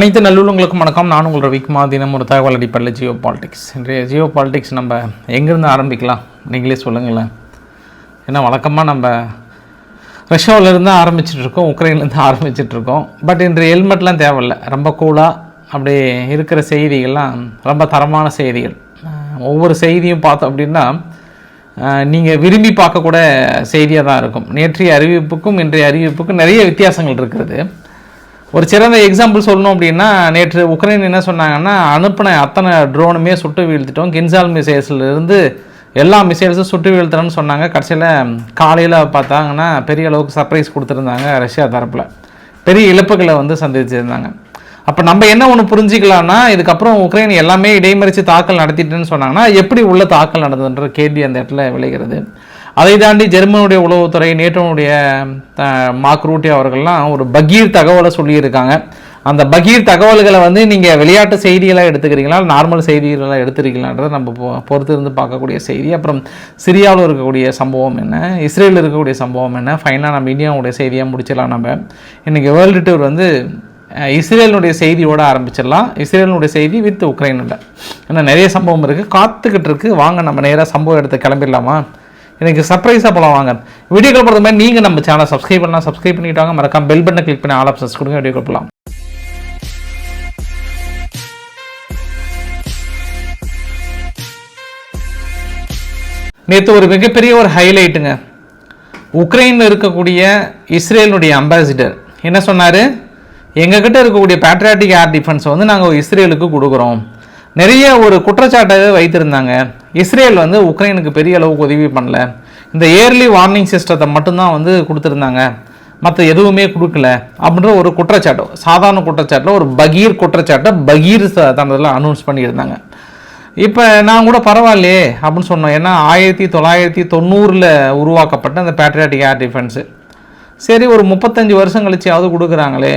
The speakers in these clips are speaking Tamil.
அனைத்து நல்லுள்ளங்களுக்கும் வணக்கம். நான் உங்கள் ரவிக்குமார். தினம் ஒரு தகவல் அடிப்படையில் ஜியோ பாலிடிக்ஸ். இன்றைய ஜியோ பாலிடிக்ஸ் நம்ம எங்கேருந்து ஆரம்பிக்கலாம்? நீங்களே சொல்லுங்களேன். ஏன்னா வழக்கமாக நம்ம ரஷ்யாவிலேருந்து ஆரம்பிச்சிட்ருக்கோம் உக்ரைன்லேருந்து ஆரம்பிச்சிட்டு இருக்கோம். பட் இன்றைய ஹெல்மெட்லாம் தேவையில்லை. ரொம்ப கூலாக அப்படி இருக்கிற செய்திகள்லாம் ரொம்ப தரமான செய்திகள். ஒவ்வொரு செய்தியும் பார்த்தோம் அப்படின்னா நீங்கள் விரும்பி பார்க்கக்கூட செய்தியாக தான் இருக்கும். நேற்றைய அறிவிப்புக்கும் இன்றைய அறிவிப்புக்கும் நிறைய வித்தியாசங்கள் இருக்கிறது. ஒரு சிறந்த எக்ஸாம்பிள் சொல்லணும் அப்படின்னா நேற்று உக்ரைன் என்ன சொன்னாங்கன்னா அனுப்பின அத்தனை ட்ரோனுமே சுட்டு வீழ்த்திட்டோம். கின்சால் மிசைல்ஸ்லேருந்து எல்லா மிசைல்ஸும் சுட்டு வீழ்த்துறோன்னு சொன்னாங்க. கடைசியில் காலையில் பார்த்தாங்கன்னா பெரிய அளவுக்கு சர்ப்ரைஸ் கொடுத்துருந்தாங்க ரஷ்யா தரப்பில். பெரிய இழப்புகளை வந்து சந்திச்சிருந்தாங்க. அப்போ நம்ம என்ன ஒன்று புரிஞ்சிக்கலாம்னா இதுக்கப்புறம் உக்ரைன் எல்லாமே இடைமறித்து தாக்கல் நடத்திட்டுன்னு சொன்னாங்கன்னா எப்படி உள்ள தாக்கல் நடந்ததுன்ற கேள்வி அந்த இடத்துல விளைகிறது. அதை தாண்டி ஜெர்மனுடைய உளவுத்துறை நேட்டோனுடைய மாக்ரூட்டி அவர்கள்லாம் ஒரு பகீர் தகவலை சொல்லியிருக்காங்க. அந்த பகீர் தகவல்களை வந்து நீங்கள் விளையாட்டு செய்திகளாக எடுத்துக்கிறீங்களா? நார்மல் செய்திகளாக எடுத்துருக்கீங்களான்றதை நம்ம பொறுத்து இருந்து பார்க்கக்கூடிய செய்தி. அப்புறம் சிரியாவில் இருக்கக்கூடிய சம்பவம் என்ன? இஸ்ரேலில் இருக்கக்கூடிய சம்பவம் என்ன? ஃபைனாக நம்ம இந்தியாவுடைய செய்தியாக முடிச்சிடலாம் நம்ம. இன்றைக்கி வேர்ல்டு டூர் வந்து இஸ்ரேலினுடைய செய்தியோட ஆரம்பிச்சிடலாம். இஸ்ரேலினுடைய செய்தி வித் உக்ரைனில் ஏன்னா நிறைய சம்பவம் இருக்குது காத்துக்கிட்டு இருக்குது வாங்க நம்ம நேராக சம்பவம் எடுத்து கிளம்பிடலாமா? எனக்கு சர்ப்ரைஸாக போகலாம் வாங்க. வீடியோக்கள் போகிறது மாதிரி நீங்கள் நம்ம சேனலை சப்ஸ்கிரைப் பண்ணலாம். சப்ஸ்கிரைப் பண்ணிட்டாங்க மறக்காம பெல் பட்டனை கிளிக் பண்ணி ஆல் ஆப்ஷன்ஸ் கொடுங்க. வீடியோ போகலாம் நேற்று ஒரு மிகப்பெரிய ஒரு ஹைலைட்டுங்க உக்ரைனில் இருக்கக்கூடிய இஸ்ரேலுடைய அம்பாசிடர் என்ன சொன்னார்? எங்ககிட்ட இருக்கக்கூடிய பேட்ரியாட்டிக் ஏர் டிஃபென்ஸை வந்து நாங்கள் இஸ்ரேலுக்கு கொடுக்குறோம். நிறைய ஒரு குற்றச்சாட்டை வைத்திருந்தாங்க. இஸ்ரேல் வந்து உக்ரைனுக்கு பெரிய அளவுக்கு உதவி பண்ணல. இந்த இயர்லி வார்னிங் சிஸ்டத்தை மட்டும்தான் வந்து கொடுத்துருந்தாங்க. மற்ற எதுவுமே கொடுக்கல. அப்படின்ற ஒரு குற்றச்சாட்டு சாதாரண குற்றச்சாட்டில் ஒரு பகீர் குற்றச்சாட்டை பகீர் தனதில் அனௌன்ஸ் பண்ணியிருந்தாங்க. இப்போ நான் கூட பரவாயில்லையே அப்படின்னு சொன்னோம். ஏன்னா ஆயிரத்தி தொள்ளாயிரத்தி தொண்ணூறில் உருவாக்கப்பட்ட அந்த பேட்ரியாட்டிக் ஏர் டிஃபென்ஸு சரி ஒரு முப்பத்தஞ்சு வருஷம் கழிச்சியாவது கொடுக்குறாங்களே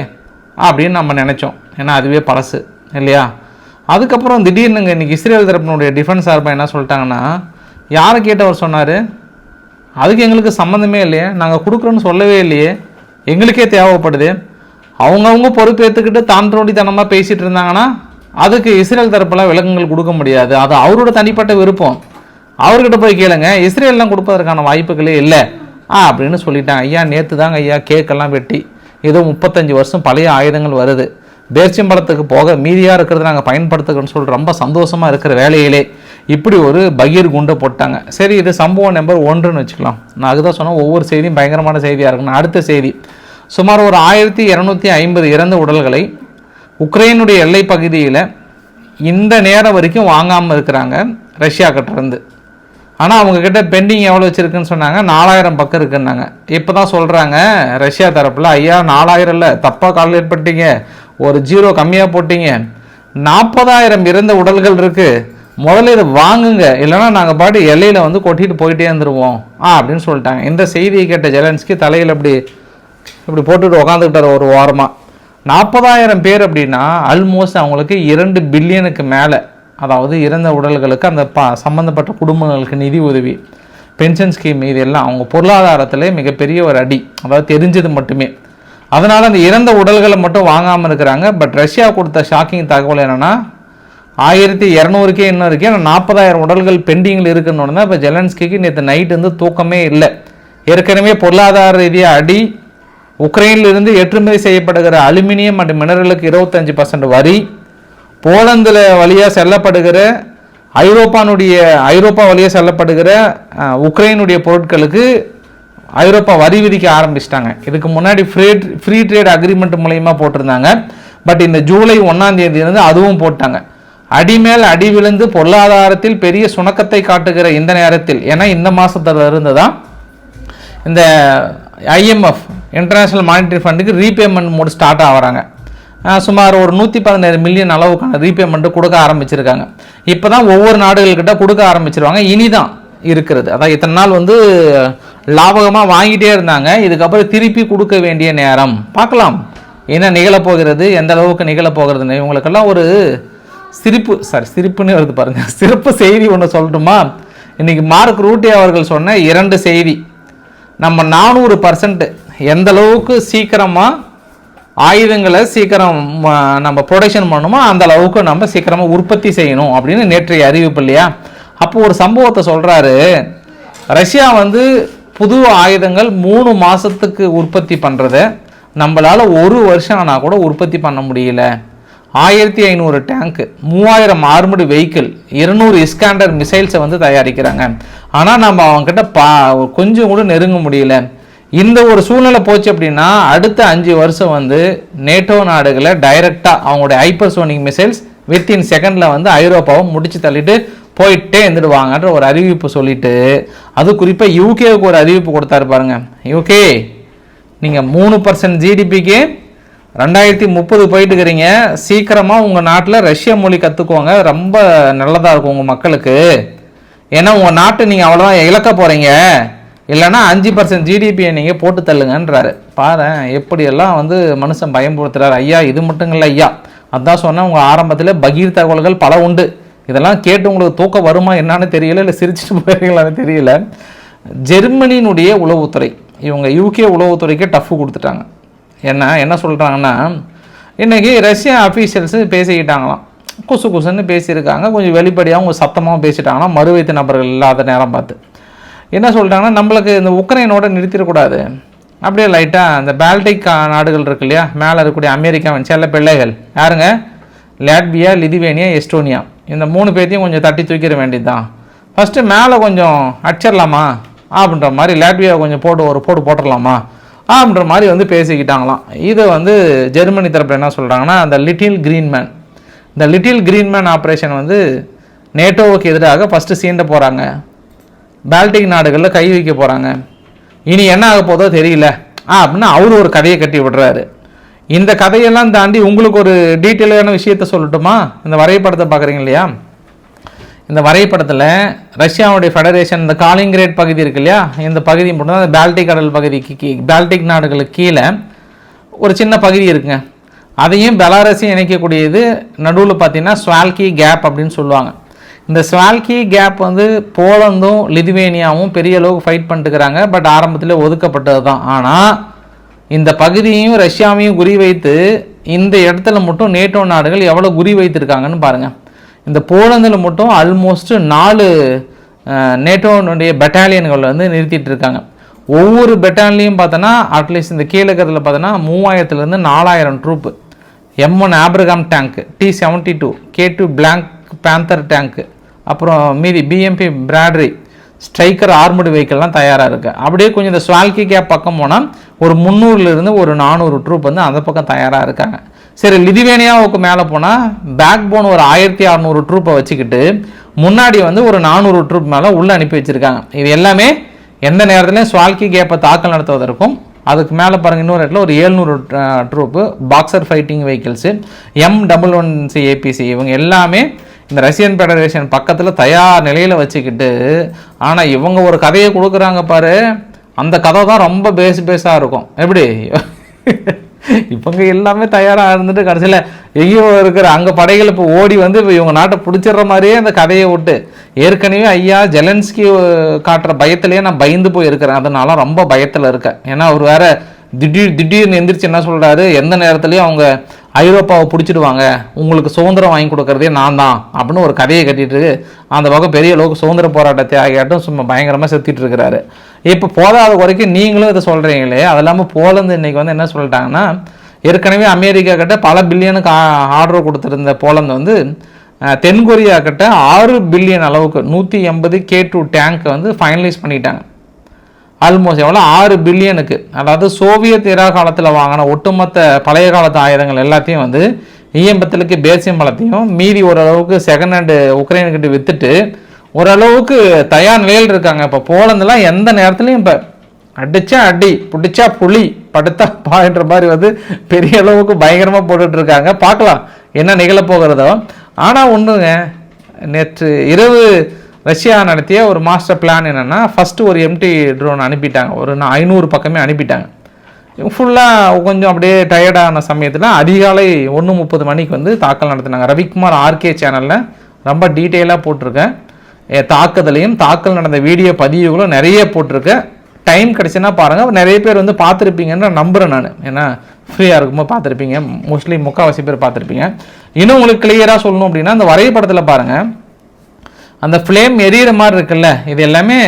அப்படின்னு நம்ம நினச்சோம். ஏன்னா அதுவே பழசு இல்லையா? அதுக்கப்புறம் திடீர்னுங்க இன்னைக்கு இஸ்ரேல் தரப்பினுடைய டிஃபென்ஸ் சார்பாக என்ன சொல்லிட்டாங்கன்னா யாரை கேட்டவர் சொன்னார்? அதுக்கு எங்களுக்கு சம்மந்தமே இல்லையே நாங்கள் கொடுக்குறோன்னு சொல்லவே இல்லையே எங்களுக்கே தேவைப்படுது. அவங்கவுங்க பொறுப்பேற்றுக்கிட்டு தாண்டோடித்தனமாக பேசிகிட்டு இருந்தாங்கன்னா அதுக்கு இஸ்ரேல் தரப்பில் விளக்கங்கள் கொடுக்க முடியாது. அது அவரோட தனிப்பட்ட விருப்பம். அவர்கிட்ட போய் கேளுங்க இஸ்ரேல்லாம் கொடுப்பதற்கான வாய்ப்புகளே இல்லை. ஆ அப்படின்னு சொல்லிட்டாங்க. ஐயா நேற்று தாங்க ஐயா கேக்கெல்லாம் வெட்டி. ஏதோ முப்பத்தஞ்சு வருஷம் பழைய ஆயுதங்கள் வருது. தேர்ச்சிம்பலத்துக்கு போக மீதியாக இருக்கிறத நாங்கள் பயன்படுத்துகிறோன்னு சொல்லி ரொம்ப சந்தோஷமாக இருக்கிற வேலையிலே இப்படி ஒரு பகீர் குண்டை போட்டாங்க. சரி இது சம்பவம் நம்பர் ஒன்றுன்னு வச்சுக்கலாம். நான் அதுதான் சொன்னேன் ஒவ்வொரு செய்தியும் பயங்கரமான செய்தியாக இருக்கணும் அடுத்த செய்தி. சுமார் ஒரு ஆயிரத்தி இரநூத்தி ஐம்பது இறந்த உடல்களை உக்ரைனுடைய எல்லை பகுதியில் இந்த நேரம் வரைக்கும் வாங்காமல் இருக்கிறாங்க ரஷ்யா கிட்டேருந்து ஆனால் அவங்கக்கிட்ட பெண்டிங் எவ்வளோ வச்சுருக்குன்னு சொன்னாங்க நாலாயிரம் பக்கம் இருக்குன்னாங்க. இப்போ தான் சொல்கிறாங்க ரஷ்யா தரப்பில் ஐயா நாலாயிரம் இல்லை தப்பாக கால்குலேட் பண்ணிட்டீங்க ஒரு ஜீரோ கம்மியாக போட்டீங்க. நாற்பதாயிரம் இறந்த உடல்கள் இருக்குது முதல்ல இதை வாங்குங்க. இல்லைன்னா நாங்கள் பாட்டு எல்லையில் வந்து கொட்டிட்டு போயிட்டே இருந்துருவோம். ஆ அப்படின்னு சொல்லிட்டாங்க. இந்த செய்தியை கேட்ட ஜெலன்ஸ்கி தலையில் இப்படி இப்படி போட்டுட்டு உக்காந்துக்கிட்டார் ஒரு வாரமாக நாற்பதாயிரம் பேர் அப்படின்னா ஆல்மோஸ்ட் அவங்களுக்கு இரண்டு பில்லியனுக்கு மேலே அதாவது இறந்த உடல்களுக்கு அந்த ப சம்மந்தப்பட்ட குடும்பங்களுக்கு நிதி உதவி பென்ஷன் ஸ்கீம் இது எல்லாம் அவங்க பொருளாதாரத்திலே மிகப்பெரிய ஒரு அடி. அதாவது தெரிஞ்சது மட்டுமே. அதனால் அந்த இறந்த உடல்களை மட்டும் வாங்காமல் இருக்கிறாங்க. பட் ரஷ்யா கொடுத்த ஷாக்கிங் தகவல் என்னென்னா ஆயிரத்தி இரநூறுக்கே இன்னும் இருக்கு. ஆனால் நாற்பதாயிரம் உடல்கள் பெண்டிங்கில் இருக்குன்னு தான் இப்போ ஜெலன்ஸ்கிக்கு நேற்று நைட் வந்து தூக்கமே இல்லை. ஏற்கனவே பொருளாதார ரீதியாக அடி உக்ரைனில் இருந்து ஏற்றுமதி செய்யப்படுகிற அலுமினியம் மற்றும் மினரலுக்கு இருபத்தஞ்சு பர்சன்ட் வரி போலந்தில் வழியாக செல்லப்படுகிற ஐரோப்பானுடைய ஐரோப்பா வழியாக செல்லப்படுகிற உக்ரைனுடைய பொருட்களுக்கு ஐரோப்பா வரி விதிக்க ஆரம்பிச்சிட்டாங்க. இதுக்கு முன்னாடி ஃப்ரீ ஃப்ரீ ட்ரேட் அக்ரிமெண்ட் மூலயமா போட்டிருந்தாங்க. பட் இந்த ஜூலை ஒன்றாம் தேதியிலிருந்து அதுவும் போட்டாங்க. அடி மேல் அடி விழுந்து பொருளாதாரத்தில் பெரிய சுணக்கத்தை காட்டுகிற இந்த நேரத்தில் ஏன்னா இந்த மாதத்துல இருந்து தான் இந்த ஐஎம்எஃப் இன்டர்நேஷ்னல் மானிட்டரி ஃபண்டுக்கு ரீபேமெண்ட் மோடு ஸ்டார்ட் ஆகிறாங்க. சுமார் ஒரு நூற்றி பதினேழு மில்லியன் அளவுக்கான ரீபேமெண்ட்டு கொடுக்க ஆரம்பிச்சிருக்காங்க. இப்போ தான் ஒவ்வொரு நாடுகள்கிட்ட கொடுக்க ஆரம்பிச்சிருவாங்க. இனிதான் இருக்கிறது. அதான் இத்தனை நாள் வந்து லாபகமாக வாங்கிட்டே இருந்தாங்க. இதுக்கப்புறம் திருப்பி கொடுக்க வேண்டிய நேரம். பார்க்கலாம். என்ன நிகழப்போகிறது? எந்த அளவுக்கு நிகழப்போகிறதுன்னு. இவங்களுக்கெல்லாம் ஒரு சிரிப்பு சாரி சிரிப்புன்னு வருது பாருங்கள் சிறப்பு செய்தி ஒன்று சொல்லட்டுமா? இன்னைக்கு மார்க் ரூட்டி அவர்கள் சொன்ன இரண்டு செய்தி. நம்ம நானூறு பர்சன்ட் எந்த அளவுக்கு சீக்கிரமாக ஆயுதங்களை சீக்கிரம் நம்ம ப்ரொடக்ஷன் பண்ணணுமோ அந்த அளவுக்கு நம்ம சீக்கிரமாக உற்பத்தி செய்யணும் அப்படின்னு நேற்றைய அறிவிப்பு இல்லையா? அப்போ ஒரு சம்பவத்தை சொல்கிறாரு ரஷ்யா வந்து புது ஆயுதங்கள் மூணு மாதத்துக்கு உற்பத்தி பண்ணுறத நம்மளால் ஒரு வருஷம் ஆனால் கூட உற்பத்தி பண்ண முடியல. ஆயிரத்தி ஐநூறு டேங்க்கு மூவாயிரம் ஆர்மடு வெஹிக்கிள் இருநூறு இஸ்காண்டர் மிசைல்ஸை வந்து தயாரிக்கிறாங்க. ஆனால் நம்ம அவங்கக்கிட்ட பா கொஞ்சம் கூட நெருங்க முடியல. இந்த ஒரு சூழ்நிலை போச்சு அப்படின்னா அடுத்த அஞ்சு வருஷம் வந்து நேட்டோ நாடுகளை டைரெக்டாக அவங்களுடைய ஹைப்பர்சோனிக் மிசைல்ஸ் வித்தின் செகண்டில் வந்து ஐரோப்பாவை முடிச்சு தள்ளிட்டு போயிட்டே இருந்துடுவாங்கன்ற ஒரு அறிவிப்பு சொல்லிட்டு அது குறிப்பாக யூகேவுக்கு ஒரு அறிவிப்பு கொடுத்தாரு பாருங்க. யூகே நீங்கள் மூணு பர்சன்ட் ஜிடிபிக்கு ரெண்டாயிரத்தி முப்பது போயிட்டு இருக்கிறீங்க சீக்கிரமாக உங்கள் நாட்டில் ரஷ்ய மொழி கற்றுக்கோங்க ரொம்ப நல்லதாக இருக்கும் உங்கள் மக்களுக்கு. ஏன்னா உங்கள் நாட்டை நீங்கள் அவ்வளோதான் இழக்க போகிறீங்க இல்லைன்னா அஞ்சு பர்சன்ட் ஜிடிபியை நீங்கள் போட்டு தள்ளுங்கன்றாரு. பாரு எப்படியெல்லாம் வந்து மனுஷன் பயன்படுத்துகிறார் ஐயா இது மட்டும் இல்லை ஐயா. அதான் சொன்னேன் உங்கள் ஆரம்பத்தில் பகீர் தகவல்கள் பல உண்டு. இதெல்லாம் கேட்டு உங்களுக்கு தூக்கம் வருமா என்னன்னு தெரியல இல்லை சிரிச்சுட்டு போயிருக்கீங்களான்னு தெரியல. ஜெர்மனியினுடைய உளவுத்துறை இவங்க யூகே உளவுத்துறைக்கு டஃப் கொடுத்துட்டாங்க. என்ன என்ன சொல்கிறாங்கன்னா இன்றைக்கி ரஷ்யா அஃபீஷியல்ஸு பேசிக்கிட்டாங்களாம். குசு குசுன்னு பேசியிருக்காங்க கொஞ்சம் வெளிப்படையாக அவங்க சத்தமாக பேசிட்டாங்கன்னா மறுவைத்து நபர்கள் இல்லாத நேரம் பார்த்து. என்ன சொல்லிட்டாங்கன்னா நம்மளுக்கு இந்த உக்ரைனோட நிறுத்திடக்கூடாது அப்படியே லைட்டாக அந்த பால்டிக் நாடுகள் இருக்கு இல்லையா மேலே இருக்கக்கூடிய அமெரிக்கா சில பிள்ளைகள். யாருங்க? Latvia Lithuania Estonia. இந்த மூணு பேர்த்தையும் கொஞ்சம் தட்டி தூக்கிட வேண்டியது தான் ஃபஸ்ட்டு மேலே கொஞ்சம் அடிச்சிடலாமா? அப்படின்ற மாதிரி லாட்வியா கொஞ்சம் போட்டு ஒரு போட்டு போட்டுடலாமா? அப்படின்ற மாதிரி வந்து பேசிக்கிட்டாங்களாம். இதை வந்து ஜெர்மனி தரப்பில் என்ன சொல்கிறாங்கன்னா அந்த லிட்டில் கிரீன்மேன் இந்த லிட்டில் கிரீன்மேன் ஆப்ரேஷன் வந்து நேட்டோவுக்கு எதிராக ஃபஸ்ட்டு சீண்ட போகிறாங்க பால்டிக் நாடுகளில் கை வைக்க போகிறாங்க இனி என்ன ஆக போதோ தெரியல. ஆ அப்படின்னு அவர் ஒரு கதையை கட்டி விடுறாரு. இந்த கதையெல்லாம் தாண்டி உங்களுக்கு ஒரு டீட்டெயிலான விஷயத்த சொல்லட்டுமா? இந்த வரைபடத்தை பார்க்குறீங்க இல்லையா? இந்த வரைபடத்தில் ரஷ்யாவுடைய ஃபெடரேஷன் இந்த காலிங்கிரேட் பகுதி இருக்கு இல்லையா? இந்த பகுதி மட்டும் அந்த பால்டிக் கடல் பகுதிக்கு கீ பால்டிக் நாடுகளுக்கு கீழே ஒரு சின்ன பகுதி இருக்குங்க. அதையும் பெலாரஸையும் இணைக்கக்கூடியது நடுவில் பார்த்தீங்கன்னா ஸ்வால்கி கேப் அப்படின்னு சொல்லுவாங்க. இந்த ஸ்வால்கி கேப் வந்து போலந்தும் லிதுவேனியாவும் பெரிய அளவுக்கு ஃபைட் பண்ணிட்டுக்கிறாங்க பட் ஆரம்பத்தில் ஒதுக்கப்பட்டது தான் ஆனால் இந்த பகுதியையும் ரஷ்யாவையும் குறி வைத்து இந்த இடத்துல மட்டும் நேட்டோ நாடுகள் எவ்வளோ குறி வைத்திருக்காங்கன்னு பாருங்கள் இந்த போலந்தில் மட்டும் ஆல்மோஸ்ட் நாலு நேட்டோனுடைய பெட்டாலியன்கள் வந்து நிறுத்திட்டு இருக்காங்க. ஒவ்வொரு பெட்டாலியும் பார்த்தோன்னா அட்லீஸ்ட் இந்த கீழே இருக்கிறதுல பார்த்தோன்னா மூவாயிரத்துலேருந்து நாலாயிரம் troop M one Abrams tank T seventy two K two Black Panther tank அப்புறம் மீதி பிஎம்பி பிராட்ரி ஸ்ட்ரைக்கர் ஆர்மடு வெஹிக்கிள்லாம் தயாராக இருக்குது அப்படியே கொஞ்சம் இந்த ஸ்வால்கி கேப் பக்கம் போனால் ஒரு முந்நூறுலேருந்து ஒரு நானூறு ட்ரூப் வந்து அந்த பக்கம் தயாராக இருக்காங்க. சரி லிதுவேனியாவுக்கு மேலே போனால் பேக் போன் ஒரு ஆயிரத்தி அறநூறு ட்ரூப்பை வச்சுக்கிட்டு முன்னாடி வந்து ஒரு நானூறு ட்ரூப் மேலே உள்ளே அனுப்பி வச்சுருக்காங்க. இது எல்லாமே எந்த நேரத்துலையும் ஸ்வால்கி கேப்பை தாக்கல் நடத்துவதற்கும் அதுக்கு மேலே பாருங்கள் இன்னொரு இடத்துல ஒரு ஏழ்நூறு troop boxer fighting vehicles M double one C ABC இவங்க எல்லாமே இந்த ரஷ்யன் ஃபெடரேஷன் பக்கத்தில் தயார் நிலையில் வச்சுக்கிட்டு ஆனால் இவங்க ஒரு கதையை கொடுக்குறாங்க பாரு அந்த கதை தான் ரொம்ப பேஸ் பேஸாக இருக்கும். எப்படி? இவங்க எல்லாமே தயாராக இருந்துட்டு கடைசியில் எங்கேயோ இருக்கிற அங்கே படைகள் இப்போ ஓடி வந்து இப்போ இவங்க நாட்டை பிடிச்சிடுற மாதிரியே அந்த கதையை விட்டு ஏற்கனவே ஐயா ஜெலன்ஸ்கி காட்டுற பயத்திலேயே நான் பயந்து போய் இருக்கிறேன் அதனால ரொம்ப பயத்தில் இருக்கேன். ஏன்னா அவர் வேற திடீர் திடீர்னு எந்திரிச்சு என்ன சொல்கிறாரு எந்த நேரத்துலையும் அவங்க ஐரோப்பாவை பிடிச்சிடுவாங்க. உங்களுக்கு சுதந்திரம் வாங்கி கொடுக்கறதே நான் தான் அப்படின்னு ஒரு கதையை கட்டிட்டு அந்த பக்கம் பெரிய அளவுக்கு சுதந்திர போராட்ட தியாகியாட்டும் சும்மா பயங்கரமாக செத்துட்டு இருக்கிறாரு. இப்போ போதாத குறைக்கும் நீங்களும் இதை சொல்கிறீங்களே அது இல்லாமல் போலந்து இன்னைக்கு வந்து என்ன சொல்லிட்டாங்கன்னா ஏற்கனவே அமெரிக்கா கிட்ட பல பில்லியனுக்கு ஆர்டர் கொடுத்துருந்த போலந்து வந்து தென்கொரியா கிட்ட ஆறு பில்லியன் அளவுக்கு நூற்றி எண்பது கே டூ டேங்க்கை வந்து ஃபைனலைஸ் பண்ணிட்டாங்க. ஆல்மோஸ்ட் எவ்வளோ ஆறு பில்லியனுக்கு. அதாவது சோவியத் இரா காலத்தில் வாங்கின ஒட்டுமொத்த பழைய காலத்து ஆயுதங்கள் எல்லாத்தையும் வந்து ஈயம்பத்தலுக்கு பேசியம் பழத்தையும் மீதி ஓரளவுக்கு செகண்ட் ஹேண்டு உக்ரைனுக்கிட்ட விற்றுட்டு ஓரளவுக்கு தயார் நிலையில் இருக்காங்க. இப்போ போலந்துலாம் எந்த நேரத்துலையும் இப்போ அடித்தா அடி பிடிச்சா புளி படுத்தா பாயின்ற மாதிரி வந்து பெரிய அளவுக்கு பயங்கரமாக போட்டுட்ருக்காங்க பார்க்கலாம் என்ன நிகழப்போகிறதோ ஆனால் ஒன்றுங்க நேற்று இரவு ரஷ்யா நடத்திய ஒரு மாஸ்டர் பிளான் என்னென்னா ஃபஸ்ட்டு ஒரு எம்டி ட்ரோன் அனுப்பிட்டாங்க. ஒரு நான் ஐநூறு பக்கமே அனுப்பிட்டாங்க. ஃபுல்லாக கொஞ்சம் அப்படியே டயர்டான சமயத்தில் அதிகாலை ஒன்று முப்பது மணிக்கு வந்து தாக்கல் நடத்தினாங்க. ரவிக்குமார் ஆர்கே சேனலில் ரொம்ப டீட்டெயிலாக போட்டிருக்கேன். தாக்குதலையும் தாக்கல் நடந்த வீடியோ பதிவுகளும் நிறைய போட்டிருக்கேன். டைம் கிடச்சுன்னா பாருங்கள் நிறைய பேர் வந்து பார்த்துருப்பீங்கன்னு நம்புகிறேன் நான். ஏன்னா ஃப்ரீயாக இருக்கும்போது பார்த்துருப்பீங்க. மோஸ்ட்லி முக்கால்வாசி பேர் பார்த்துருப்பீங்க. இன்னும் உங்களுக்கு கிளியராக சொல்லணும் அப்படின்னா அந்த வரைபடத்தில் பாருங்கள் அந்த ஃப்ளேம் எரியிற மாதிரி இருக்குல்ல இது எல்லாமே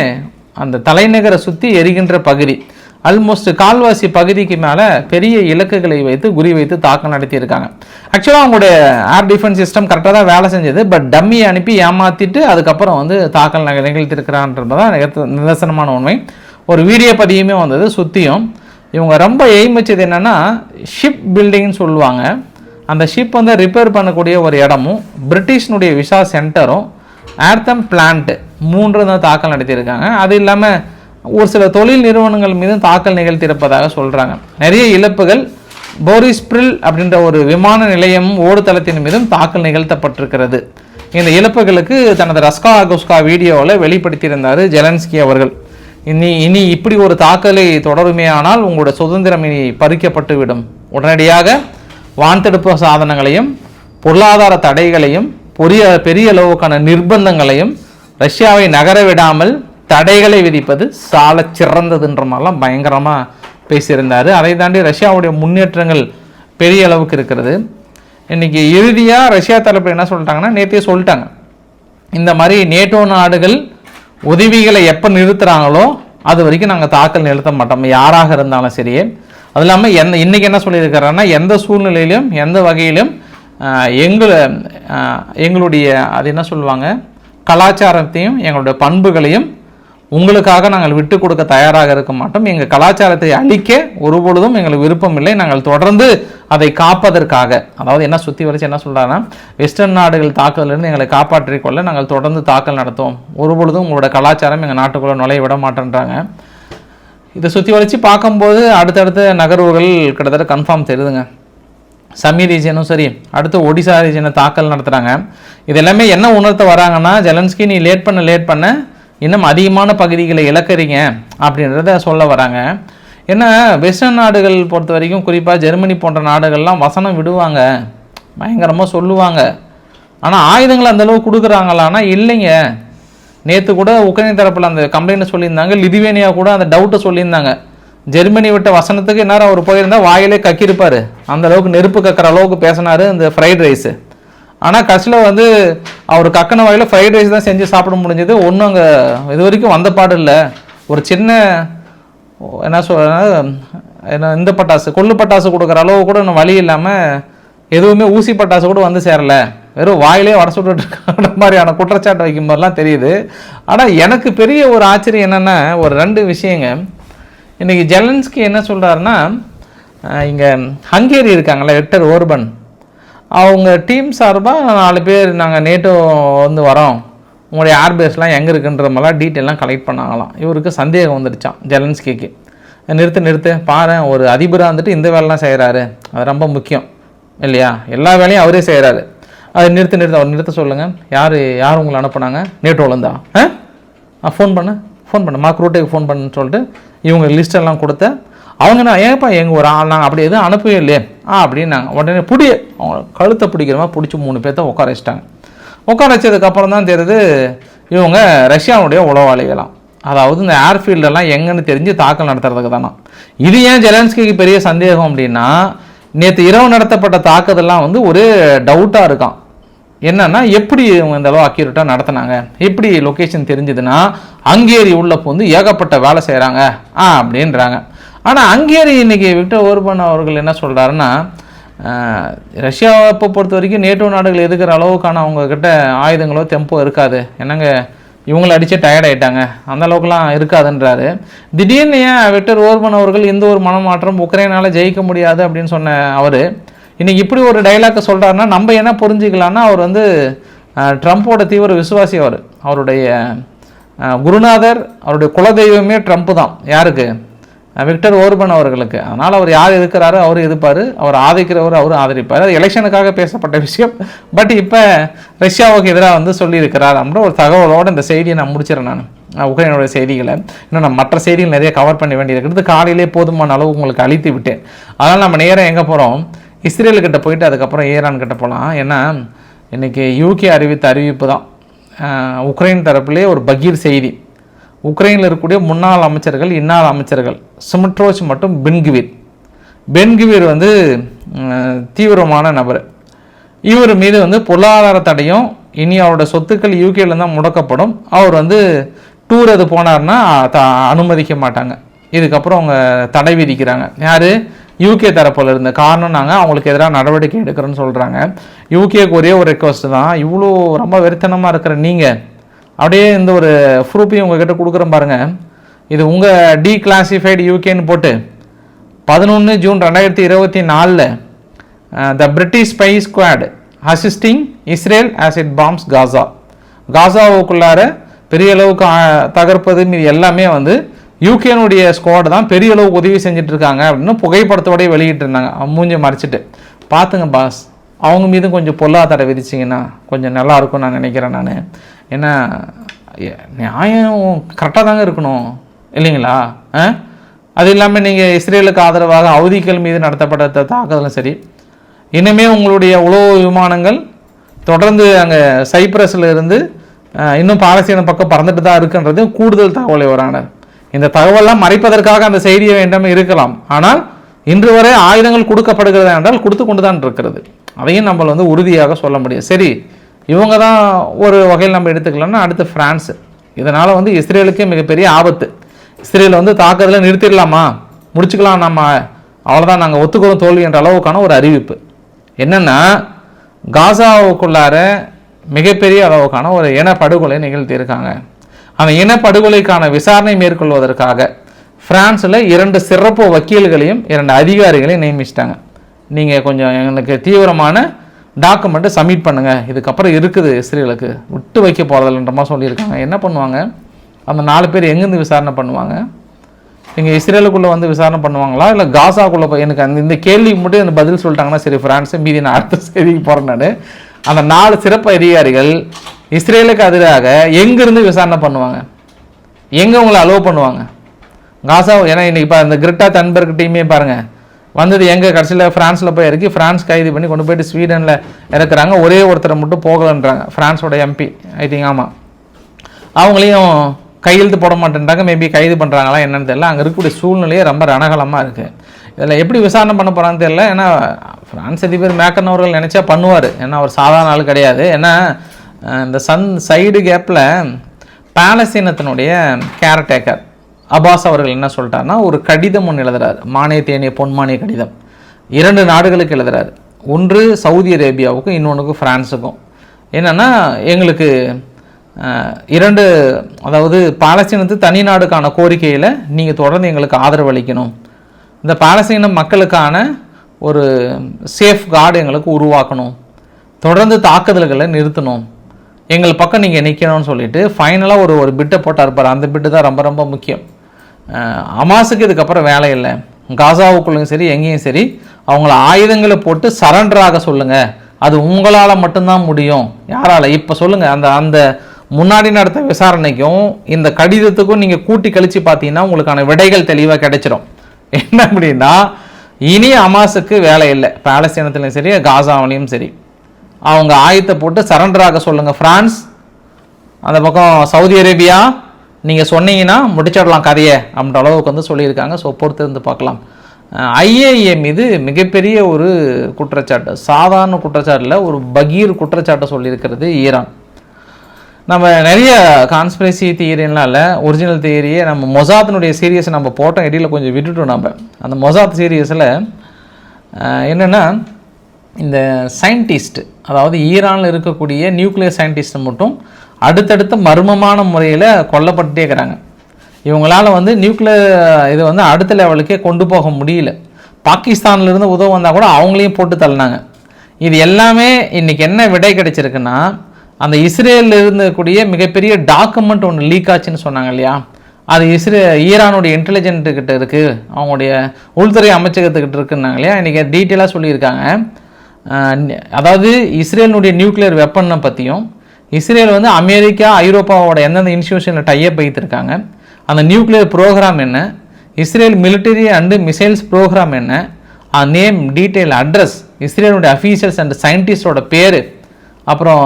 அந்த தலைநகரை சுற்றி எரிகின்ற பகுதி. ஆல்மோஸ்ட் கால்வாசி பகுதிக்கு மேலே பெரிய இலக்குகளை வைத்து குறி வைத்து தாக்கம் நடத்தியிருக்காங்க. ஆக்சுவலாக அவங்களுடைய ஏர் டிஃபென்ஸ் சிஸ்டம் கரெக்டாக தான் வேலை செஞ்சது பட் டம்மியை அனுப்பி ஏமாற்றிட்டு அதுக்கப்புறம் வந்து தாக்கல் நக- தான் நிதர்சனமான உண்மை. ஒரு வீடியோ பதியுமே வந்தது சுற்றியும் இவங்க ரொம்ப எய்ம் வச்சது என்னென்னா ஷிப் பில்டிங்னு சொல்லுவாங்க. அந்த ஷிப் வந்து ரிப்பேர் பண்ணக்கூடிய ஒரு இடமும் பிரிட்டிஷ்னுடைய விசா சென்டரும் ஏர்தம் பிளான்ட் மூன்று தான் தாக்கல் நடத்தியிருக்காங்க. அது இல்லாமல் ஒரு சில தொழில் நிறுவனங்கள் மீதும் தாக்கல் நிகழ்த்தியிருப்பதாக சொல்கிறாங்க நிறைய இழப்புகள் போரிஸ்பிரில் அப்படின்ற ஒரு விமான நிலையம் ஓடுதளத்தின் மீதும் தாக்கல் நிகழ்த்தப்பட்டிருக்கிறது. இந்த இழப்புகளுக்கு தனது ரஸ்கா அகுஸ்கா வீடியோவில் வெளிப்படுத்தியிருந்தார் ஜெலன்ஸ்கி அவர்கள். இனி இனி இப்படி ஒரு தாக்கலை தொடருமேயானால் உங்களோட சுதந்திரம் இனி பறிக்கப்பட்டு விடும் உடனடியாக வான்தடுப்பு சாதனங்களையும் பொருளாதார தடைகளையும் பெரிய பெரிய அளவுக்கான நிர்பந்தங்களையும் ரஷ்யாவை நகர விடாமல் தடைகளை விதிப்பது சால சிறந்ததுன்ற மாதிரிலாம் பயங்கரமாக பேசியிருந்தார். அதை தாண்டி ரஷ்யாவுடைய முன்னேற்றங்கள் பெரிய அளவுக்கு இருக்கிறது. இன்னைக்கு இறுதியாக ரஷ்யா தரப்பு என்ன சொல்லிட்டாங்கன்னா நேற்றே சொல்லிட்டாங்க. இந்த மாதிரி நேட்டோ நாடுகள் உதவிகளை எப்போ நிறுத்துகிறாங்களோ அது வரைக்கும் நாங்கள் தாக்கல் நிறுத்த மாட்டோம். யாராக இருந்தாலும் சரி அது இல்லாமல் எந்த இன்றைக்கி என்ன சொல்லியிருக்கிறாங்கன்னா எந்த சூழ்நிலையிலும் எந்த வகையிலும் எங்களை எங்களுடைய அது என்ன சொல்லுவாங்க? கலாச்சாரத்தையும் எங்களுடைய பண்புகளையும் உங்களுக்காக நாங்கள் விட்டு கொடுக்க தயாராக இருக்க மாட்டோம். எங்கள் கலாச்சாரத்தை அழிக்க ஒருபொழுதும் எங்களுக்கு விருப்பம் இல்லை நாங்கள் தொடர்ந்து அதை காப்பதற்காக. அதாவது என்ன சுற்றி வரைச்சு என்ன சொல்கிறாங்கன்னா வெஸ்டர்ன் நாடுகள் தாக்குதலிருந்து எங்களை காப்பாற்றிக் கொள்ள நாங்கள் தொடர்ந்து தாக்கல் நடத்துவோம். ஒருபொழுதும் உங்களோட கலாச்சாரம் எங்கள் நாட்டுக்குள்ளே நுழைய விட மாட்டேன்றாங்க. இதை சுற்றி வளைச்சு பார்க்கும்போது அடுத்தடுத்த நகர்வுகள் கிட்டத்தட்ட கன்ஃபார்ம் தெரியுதுங்க. சமி ரீஜனும் சரி அடுத்து ஒடிசா ரீஜனை தாக்கல் நடத்துகிறாங்க இது எல்லாமே என்ன உணர்த்த வராங்கன்னா ஜெலன்ஸ்கி நீ லேட் பண்ண லேட் பண்ண இன்னும் அதிகமான பகுதிகளை இழக்கிறீங்க அப்படின்றத சொல்ல வராங்க. ஏன்னா வெஸ்டர்ன் நாடுகள் பொறுத்த வரைக்கும் குறிப்பாக ஜெர்மனி போன்ற நாடுகள்லாம் வசனம் விடுவாங்க பயங்கரமாக சொல்லுவாங்க. ஆனால் ஆயுதங்களை அந்தளவுக்கு கொடுக்குறாங்களான்னா இல்லைங்க. நேற்று கூட உக்ரைன் தரப்பில் அந்த கம்ப்ளைண்ட்டை சொல்லியிருந்தாங்க லிதுவேனியா கூட அந்த டவுட்டை சொல்லியிருந்தாங்க. ஜெர்மனி விட்ட வசனத்துக்கு இந்நேரம் அவர் போயிருந்தால் வாயிலே கக்கியிருப்பார். அந்த அளவுக்கு நெருப்பு கக்கிற அளவுக்கு பேசினாரு இந்த ஃப்ரைட் ரைஸு ஆனால் கடைசியில் வந்து அவர் கக்கன வாயில் ஃப்ரைட் ரைஸ் தான் செஞ்சு சாப்பிட முடிஞ்சது. ஒன்றும் அங்கே இது வரைக்கும் வந்த பாடு இல்லை. ஒரு சின்ன என்ன சொல்ற என்ன இந்த பட்டாசு கொள்ளு பட்டாசு கொடுக்குற அளவு கூட இன்னும் வழி இல்லாமல் எதுவுமே ஊசி பட்டாசு கூட வந்து சேரலை. வெறும் வாயிலே வட சுட்டுட்டு மாதிரியான குற்றச்சாட்டு வைக்கும் போதெல்லாம் தெரியுது. ஆனால் எனக்கு பெரிய ஒரு ஆச்சரியம் என்னென்னா ஒரு ரெண்டு விஷயங்க. இன்றைக்கி ஜெலன்ஸ்கி என்ன சொல்கிறாருன்னா இங்கே ஹங்கேரி இருக்காங்கல்ல விக்டர் ஓர்பன். அவங்க டீம் சார்பாக நாலு பேர் நாங்கள் நேட்டோ வந்து வரோம். உங்களுடைய ஏர்பேஸ்லாம் எங்கே இருக்குன்ற மாதிரிலாம் டீட்டெயிலாம் கலெக்ட் பண்ணாங்களாம். இவருக்கு சந்தேகம் வந்துடுச்சான் ஜெலன்ஸ்கிக்கு. நிறுத்து நிறுத்து பாரு ஒரு அதிபராக வந்துட்டு இந்த வேலைலாம் செய்கிறாரு அது ரொம்ப முக்கியம் இல்லையா? எல்லா வேலையும் அவரே செய்கிறாரு அதை நிறுத்து நிறுத்து அவர் நிறுத்த சொல்லுங்கள் யார் யார் உங்களை அனுப்புனாங்க? நேட்டோலேருந்தா ஆ? ஃபோன் பண்ண. ஃபோன் பண்ண மார்க் ஃபோன் பண்ணுன்னு சொல்லிட்டு இவங்க லிஸ்ட்டெல்லாம் கொடுத்த அவங்க நான் ஏன்ப்பா எங்கள் ஒரு ஆள் நாங்கள் அப்படி எதுவும் அனுப்பவே இல்லையே ஆ அப்படின்னாங்க. உடனே பிடி அவங்க கழுத்தை பிடிக்கிற மாதிரி பிடிச்சி மூணு பேர்த்த உட்கார வச்சிட்டாங்க. உட்கார வச்சதுக்கப்புறம் தான் தெரியுது இவங்க ரஷ்யாவுடைய உளவாளிகளாம். அதாவது இந்த ஏர்ஃபீல்டெல்லாம் எங்கன்னு தெரிஞ்சு தாக்கல் நடத்துறதுக்கு தானா இது ஏன் ஜெலன்ஸ்கிக்கு பெரிய சந்தேகம் அப்படின்னா நேற்று இரவு நடத்தப்பட்ட தாக்குதல்லாம் வந்து ஒரு டவுட்டாக இருக்கான் என்னன்னா எப்படி இவங்க இந்த அளவு அக்யூரேட்டாக நடத்தினாங்க? எப்படி லொக்கேஷன் தெரிஞ்சதுன்னா ஹங்கேரி உள்ள வந்து ஏகப்பட்ட வேலை செய்கிறாங்க ஆ அப்படின்றாங்க. ஆனால் ஹங்கேரி இன்னைக்கு விக்டர் ஓர்பன் அவர்கள் என்ன சொல்கிறாருன்னா ரஷ்யாவை இப்போ பொறுத்த வரைக்கும் நேட்டோ நாடுகள் எதுக்கிற அளவுக்கான அவங்கக்கிட்ட ஆயுதங்களோ தெம்போ இருக்காது. என்னங்க இவங்கள அடித்து டயர்டாயிட்டாங்க அந்த அளவுக்குலாம் இருக்காதுன்றாரு. திடீர்னு ஏன் விக்டர் ஓர்பன் அவர்கள் எந்த ஒரு மனமாற்றம் உக்ரைனால் ஜெயிக்க முடியாது அப்படின்னு சொன்ன அவர் இன்னைக்கு இப்படி ஒரு டைலாக்கை சொல்கிறாருன்னா நம்ம என்ன புரிஞ்சுக்கலான்னா அவர் வந்து ட்ரம்ப்போட தீவிர விசுவாசி அவர் அவருடைய குருநாதர் அவருடைய குலதெய்வமே ட்ரம்ப் தான். யாருக்கு? விக்டர் ஓர்பன் அவர்களுக்கு. அதனால் அவர் யார் இருக்கிறாரோ அவர் இருப்பார். அவர் ஆதரிக்கிறவர் அவர் ஆதரிப்பார். அது எலெக்ஷனுக்காக பேசப்பட்ட விஷயம். பட் இப்போ ரஷ்யாவுக்கு எதிராக வந்து சொல்லியிருக்கிறார் அப்படின்ற ஒரு தகவலோட இந்த செய்தியை நான் முடிச்சிடறேன் நான். உக்ரைனோட செய்திகளை. இன்னும் நான் மற்ற செய்திகள் நிறைய கவர் பண்ண வேண்டியிருக்கிறது. காலையிலே போதுமான அளவு உங்களுக்கு அழித்து விட்டேன். அதனால் நம்ம நேரம் எங்கே போகிறோம் இஸ்ரேலுக்கிட்ட போயிட்டு அதுக்கப்புறம் ஈரான் கிட்ட போகலாம் ஏன்னா இன்றைக்கி யூகே அறிவித்த அறிவிப்பு தான். உக்ரைன் தரப்புலேயே ஒரு பகீர் செய்தி. உக்ரைனில் இருக்கக்கூடிய முன்னாள் அமைச்சர்கள் இன்னாள் அமைச்சர்கள் சிமிட்ரோச் மற்றும் பென்குவீர். பென்குவீர் வந்து தீவிரமான நபர். இவர் மீது வந்து பொருளாதார தடையும் இனி அவரோட சொத்துக்கள் யூகேல தான் முடக்கப்படும். அவர் வந்து டூர் அது போனார்னா த அனுமதிக்க மாட்டாங்க. இதுக்கப்புறம் அவங்க தடை விதிக்கிறாங்க. யார்? யூகே தரப்பில் இருந்த. காரணம் நாங்கள் அவங்களுக்கு எதிராக நடவடிக்கை எடுக்கிறோன்னு சொல்கிறாங்க யூகேக்கு ஒரே ஒரு ரெக்வஸ்ட் தான். இவ்வளோ ரொம்ப வெறித்தனமாக இருக்கிற நீங்கள் அப்படியே இந்த ஒரு ப்ரூஃபையும் உங்ககிட்ட கொடுக்குறேன் பாருங்கள் இது உங்கள் டி கிளாசிஃபைடு யூகேன்னு போட்டு பதினொன்று ஜூன் ரெண்டாயிரத்தி இருபத்தி நாலில் the British spy squad assisting Israel as it bombs Gaza காசாவுக்குள்ளார பெரிய அளவுக்கு தகர்ப்பது மீது எல்லாமே வந்து யூகேனுடைய ஸ்குவாடு தான் பெரிய அளவு உதவி செஞ்சுட்டு இருக்காங்க அப்படின்னு புகைப்படத்தோடய வெளியிட்டு இருந்தாங்க மூஞ்சி மறைச்சிட்டு. பார்த்துங்க பாஸ் அவங்க மீதும் கொஞ்சம் பொருளாதார விதிச்சிங்கன்னா கொஞ்சம் நல்லா இருக்கும் நான் நினைக்கிறேன் நான். ஏன்னா நியாயம் கரெக்டாக தாங்க இருக்கணும். இல்லைங்களா? ஆ? அது இல்லாமல் நீங்கள் இஸ்ரேலுக்கு ஆதரவாக அவதிகள் மீது நடத்தப்பட்ட தாக்குதலும் சரி. இனிமே உங்களுடைய உளவு விமானங்கள் தொடர்ந்து அங்கே சைப்ரஸில் இருந்து இன்னும் பாலஸ்தீன பக்கம் பறந்துட்டு தான் இருக்குன்றது கூடுதல் தகவலை வரானர் இந்த தகவல்லாம் மறைப்பதற்காக அந்த செய்தியை வேண்டும் இருக்கலாம். ஆனால் இன்று வரை ஆயுதங்கள் கொடுக்கப்படுகிறது என்றால் கொடுத்து கொண்டு தான் இருக்கிறது. அதையும் நம்ம வந்து உறுதியாக சொல்ல முடியும். சரி இவங்க தான் ஒரு வகையில் நம்ம எடுத்துக்கலாம்னா அடுத்து ஃப்ரான்ஸு இதனால் வந்து இஸ்ரேலுக்கே மிகப்பெரிய ஆபத்து. இஸ்ரேல் வந்து தாக்குதலை நிறுத்திடலாமா? முடிச்சுக்கலாம் நம்ம. அவ்வளோதான் நாங்கள் ஒத்துக்கிறோம் தோல்வி என்ற அளவுக்கான ஒரு அறிவிப்பு. என்னென்னா காசாவுக்குள்ளார மிகப்பெரிய அளவுக்கான ஒரு இன படுகொலை நிகழ்த்தியிருக்காங்க. அந்த இனப்படுகொலைக்கான விசாரணை மேற்கொள்வதற்காக ஃப்ரான்ஸில் இரண்டு சிறப்பு வக்கீல்களையும் இரண்டு அதிகாரிகளையும் நியமிச்சிட்டாங்க. நீங்கள் கொஞ்சம் எங்களுக்கு தீவிரமான டாக்குமெண்ட்டை சப்மிட் பண்ணுங்கள் இதுக்கப்புறம் இருக்குது இஸ்ரேலுக்கு. விட்டு வைக்க போகிறதில்லன்ற மாதிரி சொல்லியிருக்காங்க. என்ன பண்ணுவாங்க? அந்த நாலு பேர் எங்கேருந்து விசாரணை பண்ணுவாங்க? இங்கே இஸ்ரேலுக்குள்ளே வந்து விசாரணை பண்ணுவாங்களா? இல்லை காசாக்குள்ளே போய் எனக்கு அந்த இந்த கேள்விக்கு மட்டும் எனக்கு பதில் சொல்லிட்டாங்கன்னா சரி ஃப்ரான்ஸு மீதி நான் அடுத்த செய்திக்கு போகிறேன் நான். அந்த நாலு சிறப்பு அதிகாரிகள் இஸ்ரேலுக்கு எதிராக எங்கேருந்து விசாரணை பண்ணுவாங்க? எங்கே உங்களை அலோவ் பண்ணுவாங்க? காசா ஏன்னா இன்றைக்கி இப்போ அந்த கிரிட்டா தன்பர்க் டீமே பாருங்கள் வந்தது எங்கே? கடைசியில் ஃப்ரான்ஸில் போய் இறக்கி ஃப்ரான்ஸ் கைது பண்ணி கொண்டு போயிட்டு ஸ்வீடனில் இறக்குறாங்க. ஒரே ஒருத்தரை மட்டும் போகலன்றாங்க ஃப்ரான்ஸோட எம்பி ஐ திங்க் ஆமாம் அவங்களையும் கையெழுத்து போட மாட்டேன்றாங்க மேபி கைது பண்ணுறாங்களா என்னன்னு தெரியல. அங்கே இருக்கக்கூடிய சூழ்நிலையே ரொம்ப ரணகலமாக இருக்குது இதில் எப்படி விசாரணை பண்ண போகிறான்னு தெரியல. ஏன்னா ஃப்ரான்ஸ் அதிபர் மேக்கன் அவர்கள் நினச்சா பண்ணுவார். ஏன்னா அவர் சாதாரண ஆள் கிடையாது. ஏன்னா இந்த சன் சைடு கேப்பில் பாலஸ்தீனத்தினுடைய கேரடேக்கர் அபாஸ் அவர்கள் என்ன சொல்லிட்டாருன்னா ஒரு கடிதம் ஒன்று எழுதுறாரு. மானிய தேனிய பொன்மானிய கடிதம். இரண்டு நாடுகளுக்கு எழுதுறாரு. ஒன்று சவுதி அரேபியாவுக்கும் இன்னொன்றுக்கும் ஃப்ரான்ஸுக்கும் என்னென்னா எங்களுக்கு இரண்டு அதாவது பாலஸ்தீனத்து தனி நாடுக்கான கோரிக்கையில் நீங்கள் தொடர்ந்து எங்களுக்கு ஆதரவு அளிக்கணும். இந்த பாலஸ்தீன மக்களுக்கான ஒரு சேஃப் கார்டு எங்களுக்கு உருவாக்கணும். தொடர்ந்து தாக்குதல்களை நிறுத்தணும். எங்கள் பக்கம் நீங்கள் நிற்கணும்னு சொல்லிட்டு ஃபைனலாக ஒரு ஒரு பிட்டை போட்டார் பாரு. அந்த பிட்டு தான் ரொம்ப ரொம்ப முக்கியம். அமாசுக்கு அமாஸுக்கு இதுக்கப்புறம் வேலை இல்லை. காசாவுக்குள்ளேயும் சரி எங்கேயும் சரி அவங்கள ஆயுதங்களை போட்டு சரண்டராக சொல்லுங்கள் அது உங்களால் மட்டும்தான் முடியும். யாரால்? இப்போ சொல்லுங்கள் அந்த அந்த முன்னாடி நடத்த விசாரணைக்கும் இந்த கடிதத்துக்கும் நீங்கள் கூட்டி கழிச்சு பார்த்தீங்கன்னா உங்களுக்கான விடைகள் தெளிவாக கிடைச்சிரும் என்ன அப்படின்னா இனி அமாஸுக்கு வேலை இல்லை. பாலஸ்தீனத்துலையும் சரி காசாவிலையும் சரி. அவங்க ஆயத்தை போட்டு சரண்டர் ஆக சொல்லுங்கள் ஃப்ரான்ஸ் அந்த பக்கம் சவுதி அரேபியா நீங்கள் சொன்னீங்கன்னா முடிச்சிடலாம் கதையை அப்படின்ற அளவுக்கு வந்து சொல்லியிருக்காங்க. ஸோ பொறுத்து இருந்து பார்க்கலாம் ஐஏஏ மீது மிகப்பெரிய ஒரு குற்றச்சாட்டு. சாதாரண குற்றச்சாட்டில் ஒரு பகீர் குற்றச்சாட்டை சொல்லியிருக்கிறது ஈரான். நம்ம நிறைய கான்ஸ்பிரசி தியரின்லாம் இல்லை. ஒரிஜினல் தியரியை நம்ம மொசாத்தினுடைய சீரியஸை நம்ம போட்டோம். இடையில் கொஞ்சம் விட்டுட்டோம் நம்ம அந்த மொசாத் சீரியஸில் என்னென்னா இந்த சயின்டிஸ்ட் அதாவது ஈரானில் இருக்கக்கூடிய நியூக்ளியர் சயின்டிஸ்ட் மட்டும் அடுத்தடுத்த மர்மமான முறையில் கொல்லப்பட்டுட்டே இருக்கிறாங்க. இவங்களால வந்து நியூக்ளியர் இது வந்து அடுத்த லெவலுக்கே கொண்டு போக முடியல. பாகிஸ்தான்லேருந்து உதவு உதவ வந்தால் கூட அவங்களையும் போட்டு தள்ளினாங்க. இது எல்லாமே இன்னைக்கு என்ன விடை கிடைச்சிருக்குன்னா அந்த இஸ்ரேலில் இருந்தக்கூடிய மிகப்பெரிய டாக்குமெண்ட் ஒன்று லீக் ஆச்சுன்னு சொன்னாங்க இல்லையா? அது இஸ்ரே ஈரானுடைய இன்டெலிஜென்ட் கிட்ட இருக்குது அவங்களுடைய உள்துறை அமைச்சகத்துக்கிட்ட இருக்குன்னாங்க இல்லையா? இன்றைக்கி டீட்டெயிலாக சொல்லியிருக்காங்க. அதாவது இஸ்ரேலினுடைய நியூக்ளியர் வெப்பனை பற்றியும் இஸ்ரேல் வந்து அமெரிக்கா ஐரோப்பாவோட எந்தெந்த இன்ஸ்டியூஷனில் டையப் வைத்திருக்காங்க? அந்த நியூக்ளியர் ப்ரோக்ராம் என்ன? Israel military and missiles program என்ன? நேம் டீட்டெயில் அட்ரஸ் இஸ்ரேலுடைய அஃபீஷியல்ஸ் அண்ட் சயின்டிஸ்டோட பேர். அப்புறம்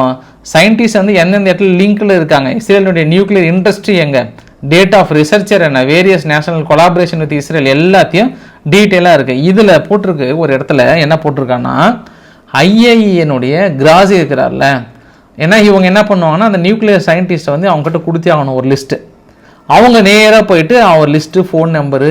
சயின்டிஸ்ட் வந்து எந்தெந்த இடத்துல லிங்க்ல இருக்காங்க? இஸ்ரேலுடைய நியூக்ளியர் இண்டஸ்ட்ரி எங்கே? டேட் ஆஃப் ரிசர்ச்சர் என்ன? Various national collaboration with Israel எல்லாத்தையும் டீட்டெயிலாக இருக்குது இதில் போட்டிருக்கு ஒரு இடத்துல என்ன போட்டிருக்கான்னா ஐஏஇனுடைய கிராசி இருக்கிறார்ல. ஏன்னா இவங்க என்ன பண்ணுவாங்கன்னா அந்த நியூக்ளியர் சயின்டிஸ்ட்டை வந்து அவங்ககிட்ட கொடுத்தே ஆகணும் ஒரு லிஸ்ட்டு அவங்க நேராக போயிட்டு அவர் லிஸ்ட்டு ஃபோன் நம்பரு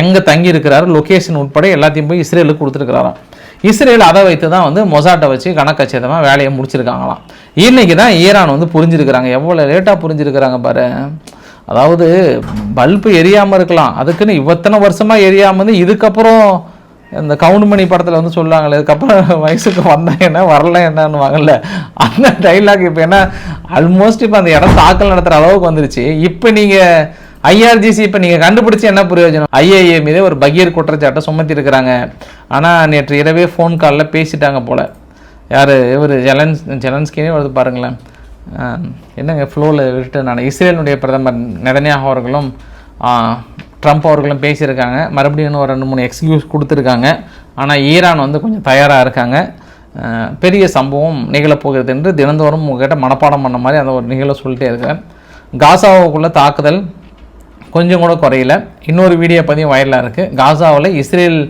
எங்கே தங்கி இருக்கிறாரு லொக்கேஷன் உட்பட எல்லாத்தையும் போய் இஸ்ரேலுக்கு கொடுத்துருக்குறாராம். இஸ்ரேல் அதை வைத்து தான் வந்து மொசாட்டை வச்சு கணக்கச்சிதமாக வேலையை முடிச்சிருக்காங்களாம். இன்னைக்கு தான் ஈரான் வந்து புரிஞ்சிருக்கிறாங்க. எவ்வளோ லேட்டாக புரிஞ்சிருக்கிறாங்க பாரு. அதாவது பல்பு எரியாமல் இருக்கலாம். அதுக்குன்னு இவத்தனை வருஷமாக எரியாமல் வந்து இதுக்கப்புறம் இந்த கவுண்டுமணி படத்தில் வந்து சொல்லுவாங்களே இதுக்கப்புறம் வயசுக்கு வந்தால் என்ன வரல என்னன்னு வாங்கல அந்த டைலாக் இப்போ என்ன ஆல்மோஸ்ட் இப்போ அந்த இடம் தாக்கல் நடத்துகிற அளவுக்கு வந்துருச்சு. இப்போ நீங்கள் ஐஆர்ஜிசி இப்போ நீங்கள் கண்டுபிடிச்சி என்ன பிரயோஜனம்? ஐஏஏ மீது ஒரு பகீர் குற்றச்சாட்டை சுமத்திருக்கிறாங்க. ஆனால் நேற்று இரவே ஃபோன் காலில் பேசிட்டாங்க போல். யார்? இவர் ஜெலன்ஸ் ஜெலன்ஸ்கினே வருது பாருங்களேன். என்னங்க ஃப்ளோவில் விட்டு நான். இஸ்ரேலுடைய பிரதமர் நெதன்யாகு அவர்களும் ட்ரம்ப் அவர்களும் பேசியிருக்காங்க. மறுபடியும் இன்னும் ஒரு ரெண்டு மூணு எக்ஸ்கியூஸ் கொடுத்துருக்காங்க. ஆனால் ஈரான் வந்து கொஞ்சம் தயாராக இருக்காங்க. பெரிய சம்பவம் நிகழப்போகிறது என்று தினந்தோறும் உங்ககிட்ட மனப்பாடம் பண்ண மாதிரி அந்த ஒரு நிகழ்வை சொல்லிட்டே இருக்கேன் காசாவுக்குள்ள தாக்குதல் கொஞ்சம் கூட குறையல. இன்னொரு வீடியோ பதிவும் வயலாக இருக்குது காசாவில் இஸ்ரேல்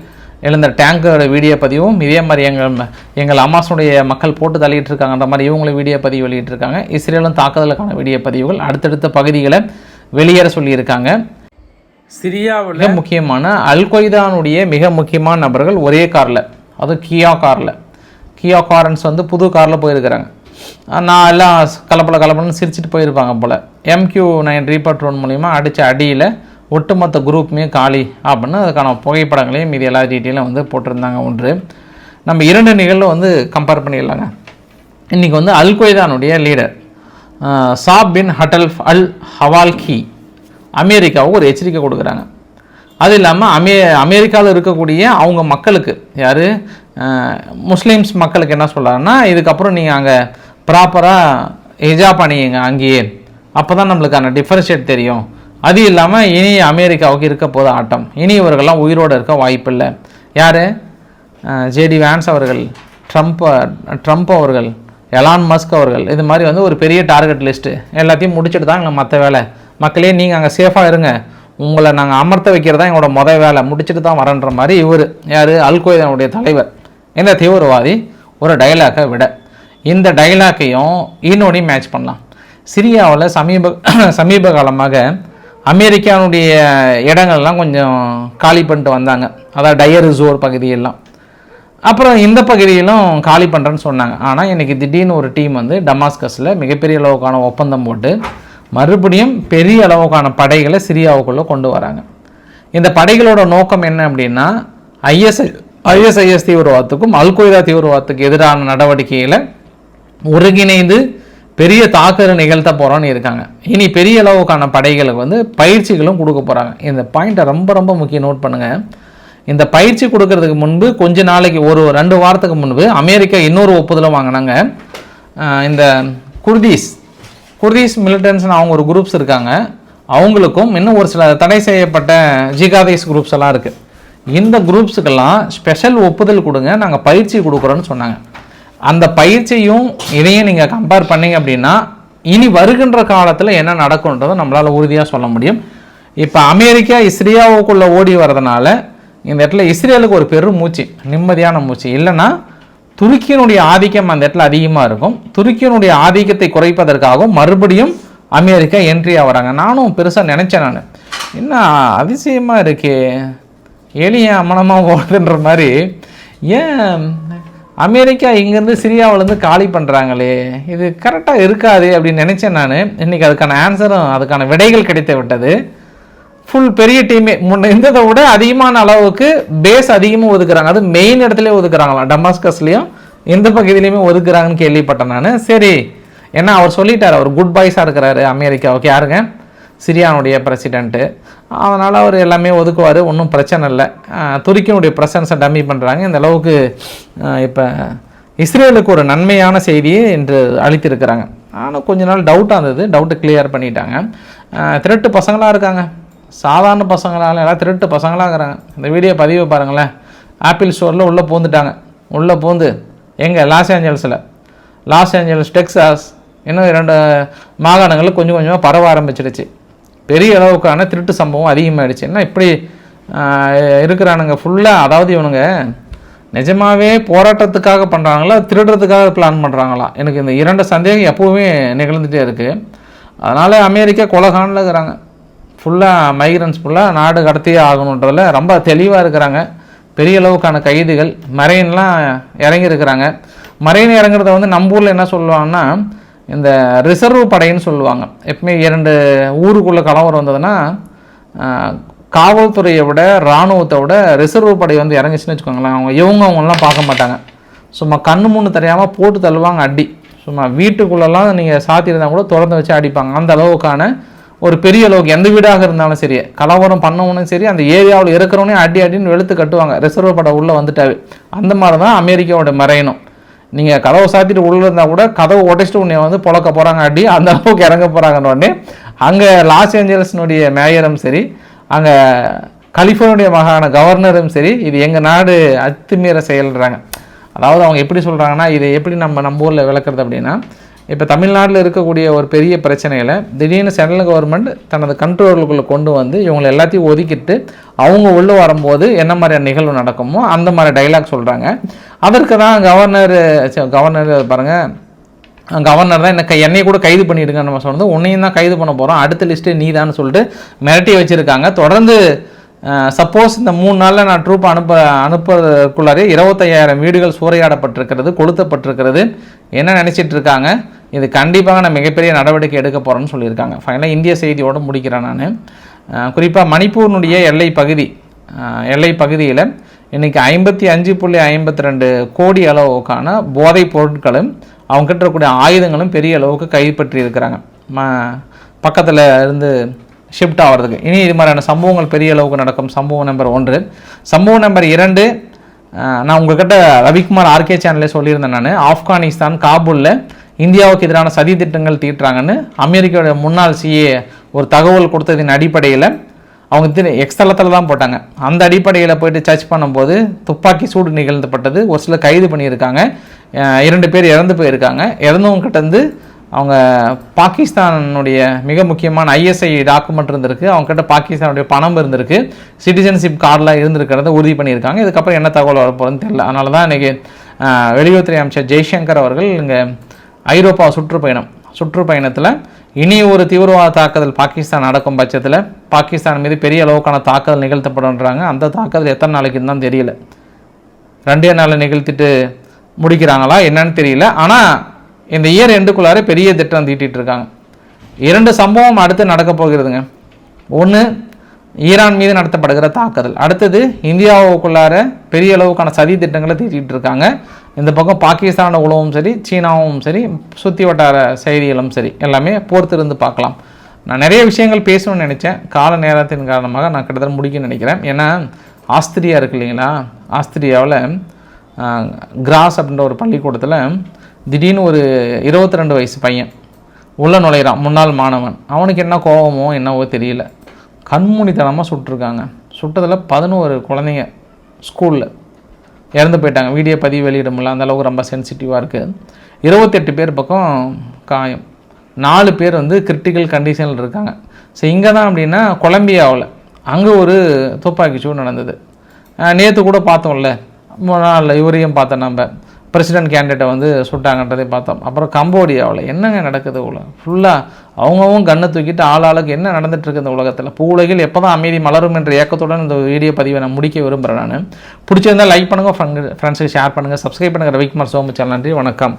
எழுந்த டேங்கரோட வீடியோ பதிவும் இதே மாதிரி எங்கள் எங்கள் அமாஸுடைய மக்கள் போட்டு தள்ளிட்டு இருக்காங்கன்ற மாதிரி இவங்களும் வீடியோ பதிவு வெளியிட்டிருக்காங்க. இஸ்ரேலும் தாக்குதலுக்கான வீடியோ பதிவுகள் அடுத்தடுத்த பகுதிகளை வெளியேற சொல்லியிருக்காங்க. சிரியாவில் மிக முக்கியமான அல் கொய்தானுடைய மிக முக்கியமான நபர்கள் ஒரே காரில். அதுவும் கியா காரில். கியா காரன்ஸ் வந்து புது காரில் போயிருக்கிறாங்க. நான் எல்லாம் கலப்பல கலப்பலன்னு சிரிச்சிட்டு போயிருப்பாங்க போல். எம்கியூ நைன் ரீபர் ஒன் மூலிமா அடித்த அடியில் ஒட்டுமொத்த குரூப்புமே காலி அப்படின்னு அதுக்கான புகைப்படங்களையும் மீதி எல்லா டீட்டெயிலும் வந்து போட்டிருந்தாங்க ஒன்று. நம்ம இரண்டு நிகழ்வு வந்து கம்பேர் பண்ணிடலாங்க. இன்றைக்கி வந்து அல் கொய்தானுடைய லீடர் சாப் பின் ஹட்டல் அல் ஹவால்கி அமெரிக்காவுக்கு ஒரு எச்சரிக்கை கொடுக்குறாங்க. அது இல்லாமல் அமே அமெரிக்காவில் இருக்கக்கூடிய அவங்க மக்களுக்கு யார்? முஸ்லீம்ஸ் மக்களுக்கு என்ன சொல்கிறாங்கன்னா இதுக்கப்புறம் நீங்கள் அங்கே ப்ராப்பராக ஹிஜாப் அணியுங்க அங்கேயே. அப்போ தான் நம்மளுக்கான டிஃபரன்ஷியேட் தெரியும். அது இல்லாமல் இனி அமெரிக்காவுக்கு இருக்க போது ஆட்டம். இனி இவர்கள்லாம் உயிரோடு இருக்க வாய்ப்பில்லை. யார்? ஜேடி வேன்ஸ் அவர்கள் ட்ரம்ப் ட்ரம்ப் அவர்கள் எலான் மஸ்க் அவர்கள். இது மாதிரி வந்து ஒரு பெரிய டார்கெட் லிஸ்ட்டு எல்லாத்தையும் முடிச்சுட்டு தான் எங்களை மற்ற வேலை. மக்களே நீங்கள் அங்கே சேஃபாக இருங்க. உங்களை நாங்கள் அமர்த்த வைக்கிறது தான் எங்களோட மொதல் வேலை. முடிச்சுட்டு தான் வரேன்ற மாதிரி இவர். யார்? அல்கொய்தாவுடைய தலைவர். இந்த தீவிரவாதி ஒரு டைலாக்கை விட. இந்த டைலாக்கையும் இன்னொன்னையும் மேட்ச் பண்ணலாம். சிரியாவில் சமீப சமீப காலமாக அமெரிக்காவுடைய இடங்கள்லாம் கொஞ்சம் காலி பண்ணிட்டு வந்தாங்க. அதாவது டயர் ரிசோர் பகுதியெல்லாம். அப்புறம் இந்த பகுதியிலும் காலி பண்ணுறேன்னு சொன்னாங்க. ஆனால் இன்றைக்கி திடீர்னு ஒரு டீம் வந்து டமாஸ்கஸில் மிகப்பெரிய அளவுக்கான ஒப்பந்தம் போட்டு மறுபடியும் பெரிய அளவுக்கான படைகளை சிரியாவுக்குள்ளே கொண்டு வராங்க. இந்த படைகளோட நோக்கம் என்ன அப்படின்னா ஐஎஸ்ஐ ஐஎஸ்ஐஎஸ் தீவிரவாதத்துக்கும் அல்கொய்தா தீவிரவாதத்துக்கு எதிரான நடவடிக்கையில் ஒருங்கிணைந்து பெரிய தாக்குதல் நிகழ்த்த போகிறோன்னு இருக்காங்க. இனி பெரிய அளவுக்கான படைகளுக்கு வந்து பயிற்சிகளும் கொடுக்க போகிறாங்க இந்த பாயிண்ட்டை ரொம்ப ரொம்ப முக்கியம் நோட் பண்ணுங்கள் இந்த பயிற்சி கொடுக்கறதுக்கு முன்பு கொஞ்ச நாளைக்கு ஒரு ரெண்டு வாரத்துக்கு முன்பு அமெரிக்கா இன்னொரு ஒப்புதலும் வாங்கினாங்க. இந்த குர்தீஸ் குர்தீஸ் மிலிட்டன்ஸ்னு அவங்க ஒரு குரூப்ஸ் இருக்காங்க. அவங்களுக்கும் இன்னும் ஒரு சில தடை செய்யப்பட்ட ஜிகாதேஸ் குரூப்ஸ் எல்லாம் இருக்குது இந்த குரூப்ஸுக்கெல்லாம் ஸ்பெஷல் ஒப்புதல் கொடுங்க. நாங்கள் பயிற்சி கொடுக்குறோன்னு சொன்னாங்க. அந்த பயிற்சியும் இதையும் நீங்கள் கம்பேர் பண்ணீங்க அப்படின்னா இனி வருகின்ற காலத்தில் என்ன நடக்கும்ன்றதை நம்மளால் உறுதியாக சொல்ல முடியும். இப்போ அமெரிக்கா இஸ்ரேலுக்குள்ளே ஓடி வரதுனால இந்த இடத்துல இஸ்ரேலுக்கு ஒரு பெரும் மூச்சு நிம்மதியான மூச்சு. இல்லைன்னா துருக்கியினுடைய ஆதிக்கம் அந்த இடத்துல அதிகமாக இருக்கும். துருக்கியினுடைய ஆதிக்கத்தை குறைப்பதற்காகவும் மறுபடியும் அமெரிக்கா என்ட்ரி ஆகிறாங்க நானும் பெருசாக நினச்சேன் நான். என்ன அதிசயமாக இருக்கே. எளிய அமனமாக ஓடுதுன்ற மாதிரி ஏன் அமெரிக்கா இங்கேருந்து சிரியாவிலேருந்து காலி பண்ணுறாங்களே இது கரெக்டாக இருக்காது அப்படின்னு நினச்சேன் நான். இன்றைக்கி அதுக்கான ஆன்சரும் அதுக்கான விடைகள் கிடைத்து விட்டது. ஃபுல் பெரிய டீமே முன்ன இருந்ததை விட அதிகமான அளவுக்கு பேஸ் அதிகமாக ஒதுக்குறாங்க. அது மெயின் இடத்துல ஒதுக்குறாங்களாம். டமாஸ்கஸ்லேயும் எந்த பகுதியிலையுமே ஒதுக்குறாங்கன்னு கேள்விப்பட்டேன் நான். சரி ஏன்னா அவர் சொல்லிட்டார் அவர் குட் பாய்ஸாக இருக்கிறாரு அமெரிக்காவுக்கு யாருங்க? சிரியானுடைய பிரசிடென்ட்டு அதனால் அவர் எல்லாமே ஒதுக்குவார் ஒன்றும் பிரச்சனை இல்லை. துருக்கியினுடைய ப்ரெசன்ஸை டம்மி பண்ணுறாங்க இந்த அளவுக்கு இப்போ இஸ்ரேலுக்கு ஒரு நன்மையான செய்தியை இன்று அளித்திருக்கிறாங்க. ஆனால் கொஞ்ச நாள் டவுட்டாக இருந்தது. டவுட்டு கிளியர் பண்ணிட்டாங்க. திருட்டு பசங்களாக இருக்காங்க. சாதாரண பசங்களால எல்லாம் திருட்டு பசங்களாக இருக்கிறாங்க இந்த வீடியோ பதிவு பாருங்களேன். ஆப்பிள் ஸ்டோரில் உள்ளே பூந்துட்டாங்க. உள்ளே பூந்து எங்கே? லாஸ் ஏஞ்சல்ஸில் லாஸ் ஏஞ்சல்ஸ் டெக்ஸாஸ் இன்னும் இரண்டு மாகாணங்களில் கொஞ்சம் கொஞ்சமாக பரவ ஆரம்பிச்சிடுச்சு. பெரிய அளவுக்கான திருட்டு சம்பவம் அதிகமாகிடுச்சு என்ன இப்படி இருக்கிறானுங்க ஃபுல்லாக அதாவது இவனுங்க நிஜமாகவே போராட்டத்துக்காக பண்ணுறாங்களா திருடுறதுக்காக பிளான் பண்ணுறாங்களா எனக்கு இந்த இரண்டு சந்தேகம் எப்போவுமே நிகழ்ந்துகிட்டே இருக்குது அதனால் அமெரிக்கா கொலகானில் இருக்கிறாங்க. ஃபுல்லாக மைக்ரன்ஸ் ஃபுல்லாக நாடு கடத்தியே ஆகணுன்றதில் ரொம்ப தெளிவாக இருக்கிறாங்க. பெரிய அளவுக்கான கைதுகள் மரைன்லாம் இறங்கியிருக்கிறாங்க. மரைன் இறங்குறத வந்து நம்ம ஊரில் என்ன சொல்லுவாங்கன்னா இந்த ரிசர்வ் படைன்னு சொல்லுவாங்க. எப்பவுமே இரண்டு ஊருக்குள்ளே கலவரம் வந்ததுன்னா காவல்துறையை விட இராணுவத்தை விட ரிசர்வ் படை வந்து இறங்குச்சுன்னு வச்சுக்கோங்களேன். அவங்க இவங்க அவங்கெல்லாம் பார்க்க மாட்டாங்க. சும்மா கண்ணு முன்னு தெரியாமல் போட்டு தள்ளுவாங்க அடி. சும்மா வீட்டுக்குள்ளெல்லாம் நீங்கள் சாத்தியிருந்தா கூட திறந்து வச்சு அடிப்பாங்க. அந்த அளவுக்கான ஒரு பெரிய அளவுக்கு எந்த வீடாக இருந்தாலும் சரி கலவரம் பண்ணவனும் சரி அந்த ஏரியாவில் இருக்கிறவனே அடி அடின்னு வெளுத்து கட்டுவாங்க. ரிசர்வ் படை உள்ளே வந்துட்டாவே. அந்த மாதிரி தான் அமெரிக்காவோட மறையணும். நீங்கள் கதவை சாத்திட்டு உள்ளே இருந்தால் கூட கதவை உடைச்சிட்டு உன்னை வந்து புழக்க போகிறாங்க அடி அந்த அளவுக்கு இறங்க போகிறாங்கன்னு அங்கே லாஸ் ஏஞ்சல்ஸ்னுடைய மேயரும் சரி அங்கே கலிஃபோர்னியா மாகாண கவர்னரும் சரி இது எங்கள் நாடு அத்துமீற செயல்றாங்க. அதாவது அவங்க எப்படி சொல்கிறாங்கன்னா இதை எப்படி நம்ம நம்ம ஊரில் விளக்குறது அப்படின்னா இப்போ தமிழ்நாட்டில் இருக்கக்கூடிய ஒரு பெரிய பிரச்சனையில் திடீர்னு சென்ட்ரல் கவர்மெண்ட் தனது கண்ட்ரோலுக்குள்ளே கொண்டு வந்து இவங்களை எல்லாத்தையும் ஒதுக்கிட்டு அவங்க உள்ளே வரும்போது என்ன மாதிரியான நிகழ்வு நடக்குமோ அந்த மாதிரி டைலாக் சொல்கிறாங்க அதற்கு தான் கவர்னர் கவர்னர் பாருங்கள் கவர்னர் தான் என்ன கை என்னை கூட கைது பண்ணிவிடுங்க நம்ம சொன்னது. உன்னையும் தான் கைது பண்ண போகிறோம் அடுத்த லிஸ்ட்டு நீ தான் சொல்லிட்டு மிரட்டி வச்சுருக்காங்க. தொடர்ந்து சப்போஸ் இந்த மூணு நாளில் நான் ட்ரூப் அனுப்ப அனுப்புறதுக்குள்ளாரே இருபத்தையாயிரம் வீடுகள் சூறையாடப்பட்டிருக்கிறது கொளுத்தப்பட்டிருக்கிறது. என்ன நினச்சிட்டு இருக்காங்க? இது கண்டிப்பாக நான் மிகப்பெரிய நடவடிக்கை எடுக்க போகிறேன்னு சொல்லியிருக்காங்க. ஃபைனலாக இந்திய செய்தியோடு முடிக்கிறேன் நான். குறிப்பாக மணிப்பூரினுடைய எல்லை பகுதி எல்லை பகுதியில் இன்னைக்கு ஐம்பத்தி அஞ்சு புள்ளி ஐம்பத்தி ரெண்டு கோடி அளவுக்கான போதைப் பொருட்களும் அவங்க கிட்ட இருக்கக்கூடிய ஆயுதங்களும் பெரிய அளவுக்கு கைப்பற்றி இருக்கிறாங்க. ம பக்கத்தில் இருந்து ஷிஃப்ட் ஆகிறதுக்கு இனி இது மாதிரியான சம்பவங்கள் பெரிய அளவுக்கு நடக்கும். சம்பவம் நம்பர் ஒன்று. சம்பவம் நம்பர் இரண்டு நான் உங்ககிட்ட ரவிக்குமார் ஆர்கே சேனல்லே சொல்லியிருந்தேன் நான். ஆப்கானிஸ்தான் காபூலில் இந்தியாவுக்கு எதிரான சதி திட்டங்கள் தீட்டுறாங்கன்னு அமெரிக்காவோட முன்னாள் சிஏ ஒரு தகவல் கொடுத்ததின் அடிப்படையில் அவங்க திரு எக்ஸ்தலத்தில் தான் போட்டாங்க. அந்த அடிப்படையில் போயிட்டு சர்ச் பண்ணும்போது துப்பாக்கி சூடு நிகழ்ந்தப்பட்டது ஒரு சிலர் கைது பண்ணியிருக்காங்க. இரண்டு பேர் இறந்து போயிருக்காங்க. இறந்தவங்க கிட்டேருந்து அவங்க பாகிஸ்தானுடைய மிக முக்கியமான ஐஎஸ்ஐ டாக்குமெண்ட் இருந்திருக்கு. அவங்ககிட்ட பாகிஸ்தானுடைய பணம் இருந்திருக்கு. சிட்டிசன்ஷிப் கார்டெலாம் இருந்திருக்கிறத உறுதி பண்ணியிருக்காங்க. இதுக்கப்புறம் என்ன தகவல் வரப்போகிறதுன்னு தெரியல. அதனால தான் இன்றைக்கி வெளியுறவுத்துறை அமைச்சர் ஜெய்சங்கர் அவர்கள் இங்கே ஐரோப்பா சுற்றுப்பயணம். சுற்றுப்பயணத்தில் இனி ஒரு தீவிரவாத தாக்குதல் பாகிஸ்தான் நடக்கும் பட்சத்தில் பாகிஸ்தான் மீது பெரிய அளவுக்கான தாக்குதல் நிகழ்த்தப்படுன்றாங்க அந்த தாக்குதல் எத்தனை நாளைக்குன்னு தான் தெரியல. ரெண்டே நாளில் நிகழ்த்திட்டு முடிக்கிறாங்களா என்னன்னு தெரியல. ஆனால் இந்த இயர் எண்டுக்குள்ளார பெரிய திட்டம் தீட்டிகிட்டு இருக்காங்க இரண்டு சம்பவம் அடுத்து நடக்க போகிறதுங்க. ஒன்று ஈரான் மீது நடத்தப்படுகிற தாக்குதல். அடுத்தது இந்தியாவுக்குள்ளார பெரிய அளவுக்கான சதி திட்டங்களை தீட்டிகிட்டு இருக்காங்க இந்த பக்கம் பாகிஸ்தான உளவும் சரி சீனாவும் சரி சுற்றி வட்டார செய்திகளும் சரி எல்லாமே பொறுத்திருந்து பார்க்கலாம். நான் நிறைய விஷயங்கள் பேசணும்னு நினச்சேன். கால நேரத்தின் காரணமாக நான் கிட்டத்தட்ட முடிக்கணும்னு நினைக்கிறேன். ஏன்னா ஆஸ்திரியா இருக்கு இல்லைங்களா? ஆஸ்திரியாவில் கிராஸ் அப்படின்ற ஒரு பள்ளிக்கூடத்தில் திடீர்னு ஒரு இருபத்தி ரெண்டு வயசு பையன் உள்ளே நுழையிறான். முன்னாள் மாணவன். அவனுக்கு என்ன கோபமோ என்னவோ தெரியல. கண்மூடித்தனமாக சுட்டிருக்காங்க. சுட்டதில் பதினோரு குழந்தைங்க ஸ்கூலில் இறந்து போயிட்டாங்க. வீடியோ பதிவு வெளியிட முடியல அந்தளவுக்கு ரொம்ப சென்சிட்டிவாக இருக்குது இருபத்தெட்டு பேர் பக்கம் காயம். நாலு பேர் வந்து கிரிட்டிக்கல் கண்டிஷனில் இருக்காங்க. ஸோ இங்கே தான் அப்படின்னா கொலம்பியாவில் அங்கே ஒரு துப்பாக்கி சூடு நடந்தது. நேற்று கூட பார்த்தோம்ல. நாள் இவரையும் பார்த்தோம் நம்ம. பிரசிடென்ட் கேண்டிடேட்டை வந்து சுட்டாங்கன்றதை பார்த்தோம். அப்புறம் கம்போடியாவில் என்னங்க நடக்குது உலகம்? ஃபுல்லாக அவங்கவும் கண்ணை தூக்கிட்டு ஆள் ஆளுக்கு என்ன நடந்துகிட்ருக்கு இந்த உலகத்தில்? பூலகில் எப்போ தான் அமைதி மலரும் என்ற ஏக்கத்துடன் இந்த வீடியோ பதிவை நான் முடிக்க விரும்புகிறேன் நான். பிடிச்சிருந்தால் லைக் பண்ணுங்கள் ஃப்ரெண்ட்ஸுக்கு ஷேர் பண்ணுங்கள் சப்ஸ்கிரைப் பண்ணுங்கள் ரவிக்குமார் சோமு நன்றி வணக்கம்.